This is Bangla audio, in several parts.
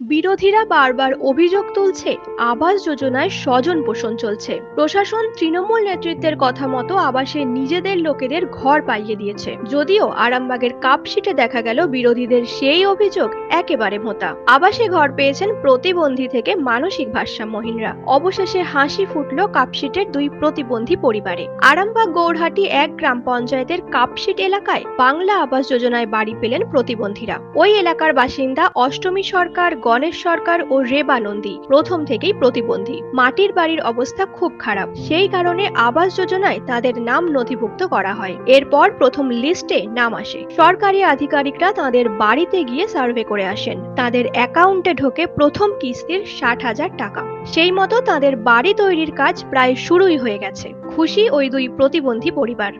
বিরোধীরা বারবার অভিযোগ তুলছে, আবাস যোজনায় স্বজন পোষণ চলছে। প্রশাসন তৃণমূল নেতৃত্বের কথা মতো আবাসে নিজেদের লোকেদের ঘর পাইয়ে দিয়েছে। যদিও আরামবাগের কাপশিটে দেখা গেল বিরোধীদের সেই অভিযোগ একেবারে ভোঁতা আবাসে ঘর পেয়েছেন প্রতিবন্ধী থেকে মানসিক ভারসাম্যহীনরা। অবশেষে হাসি ফুটল কাপশিটের দুই প্রতিবন্ধী পরিবারে। আরামবাগ গৌরহাটি এক গ্রাম পঞ্চায়েতের কাপশিট এলাকায় বাংলা আবাস যোজনায় বাড়ি পেলেন প্রতিবন্ধীরা। ওই এলাকার বাসিন্দা অষ্টমী সরকার গণেশ সরকার ও রেবা নন্দী প্রথম থেকেই প্রতিবন্ধী। মাটির বাড়ির অবস্থা খুব খারাপ। সেই কারণে আবাস যোজনায় তাদের নাম নথিভুক্ত করা হয়। এরপর প্রথম লিস্টে নাম আসে। সরকারি আধিকারিকরা তাদের বাড়িতে গিয়ে সার্ভে করে আসেন। তাদের অ্যাকাউন্টে ঢোকে প্রথম কিস্তির ষাট হাজার টাকা। সেই মতো তাদের বাড়ি তৈরির কাজ প্রায় শুরুই হয়ে গেছে। খুশি ওই দুই প্রতিবন্ধী পরিবার।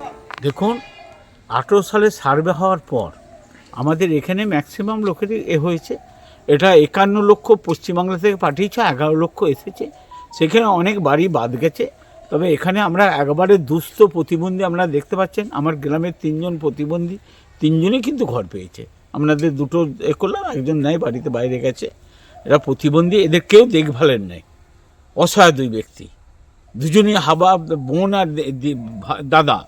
দেখুন, আঠেরো সালে সার্ভে হওয়ার পর আমাদের এখানে ম্যাক্সিমাম লোকেরই এ হয়েছে। এটা একান্ন লক্ষ পশ্চিমবাংলা থেকে পাঠিয়েছে, এগারো লক্ষ এসেছে। সেখানে অনেক বাড়ি বাদ গেছে। তবে এখানে আমরা একবারে দুস্থ প্রতিবন্ধী আমরা দেখতে পাচ্ছেন। আমার গ্রামের তিনজন প্রতিবন্ধী, তিনজনই কিন্তু ঘর পেয়েছে। আপনাদের দুটো এ করলাম, একজন নাই, বাড়িতে বাইরে গেছে। এরা প্রতিবন্ধী, এদের কেউ দেখভালের নেই। অসহায় দুই ব্যক্তি। দুজনই হাবা, বোন আর দাদা।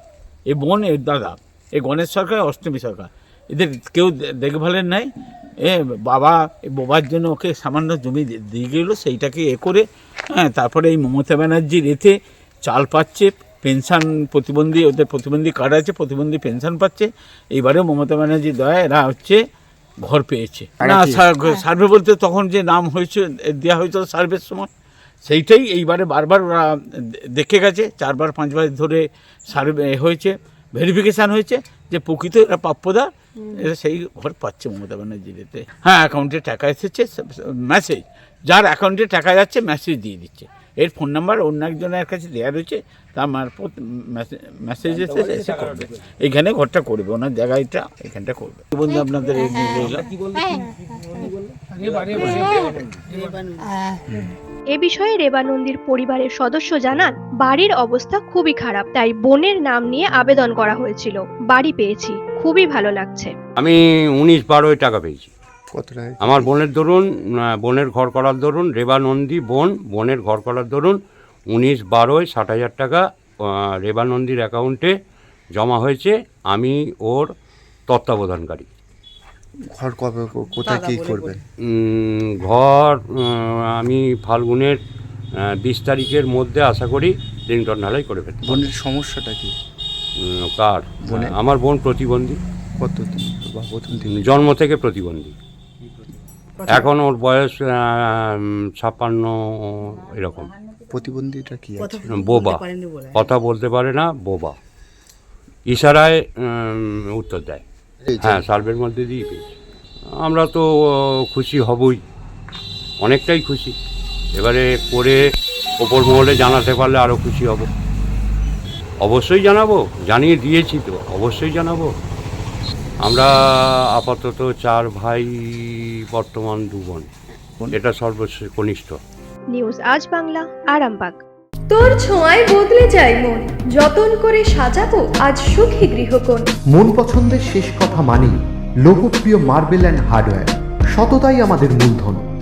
এ বোন এর দাদা। এ গণেশ সরকার, অষ্টমী সরকার। এদের কেউ দেখভালের নাই। এ বাবা বাবার জন্য ওকে সামান্য জমি দিয়ে গেল সেইটাকে এ করে হ্যাঁ তারপরে এই মমতা ব্যানার্জির এতে চাল পাচ্ছে পেনশন প্রতিবন্ধী ওদের প্রতিবন্ধী কার্ড আছে প্রতিবন্ধী পেনশন পাচ্ছে এইবারে মমতা ব্যানার্জির দয়া এরা হচ্ছে ঘর পেয়েছে। না সার্ভে বলতে তখন যে নাম হয়েছে দেওয়া হয়েছিল সার্ভের সময় সেইটাই এইবারে বারবার ওরা দেখে গেছে চারবার পাঁচবার ধরে সার্ভে হয়েছে ভেরিফিকেশান হয়েছে যে প্রকৃত এরা প্রাপ্যদা এরা সেই ঘর পাচ্ছে মমতা ব্যানার্জির এতে হ্যাঁ অ্যাকাউন্টে টাকা এসেছে মেসেজ যার অ্যাকাউন্টে টাকা যাচ্ছে মেসেজ দিয়ে দিচ্ছে। এর ফোন নাম্বার অন্য একজনের কাছে দেওয়া রয়েছে তার মারফত মেসেজ এসেছে এসে করবে। এইখানে ঘরটা করবে ওনার জায়গাটা এখানটা করবে। বন্ধু আপনাদের এই নিয়ে এলাম। এ বিষয়ে রেবানন্দির পরিবারের সদস্য জানান বাড়ির অবস্থা খুবই খারাপ তাই বোনের নাম নিয়ে আবেদন করা হয়েছিল। বাড়ি পেয়েছি। খুবই ভালো লাগছে। আমি উনিশ বারোয় টাকা পেয়েছি। আমার বোনের দরুন আহ, বোনের ঘর করার দরুন রেবা নন্দী বোন বোনের ঘর করার দরুন উনিশ বারোয় ষাট হাজার টাকা রেবা নন্দীর অ্যাকাউন্টে জমা হয়েছে। আমি ওর তত্ত্বাবধানকারী। ঘর কবে কোথায় কী করবেন ঘর আমি ফাল্গুনের বিশ তারিখের মধ্যে আশা করি লিংটন ঢালাই করে ফেলতে বোনের সমস্যাটা কি? কার? আমার বোন প্রতিবন্ধী। কত বা প্রথম দিন? জন্ম থেকে প্রতিবন্ধী। এখন ওর বয়স ছাপ্পান্ন এরকম। প্রতিবন্ধীটা কি বোবা। কথা বলতে পারে না বোবা। ইশারায় উত্তর দেয়। হ্যাঁ সার্ভের মধ্যে দিয়ে পেয়েছি আমরা তো খুশি হবই। অনেকটাই খুশি। এবারে করে ওপর মহলে জানাতে পারলে আরও খুশি হব। অবশ্যই জানাব জানিয়ে দিয়েছি তো অবশ্যই জানাব। আমরা আপাতত চার ভাই বর্তমান দু বোন। এটা সর্বশেষ কনিষ্ঠ। নিউজ আজ বাংলা আরামবাগ। তোর ছোঁয়ায় বদলে যায় মন। যতন করে সাজাবো আজ সুখী গৃহকোণ। মন পছন্দের শেষ কথা মানি লোকপ্রিয় মার্বেল অ্যান্ড হার্ডওয়্যার। সততাই আমাদের মূলধন।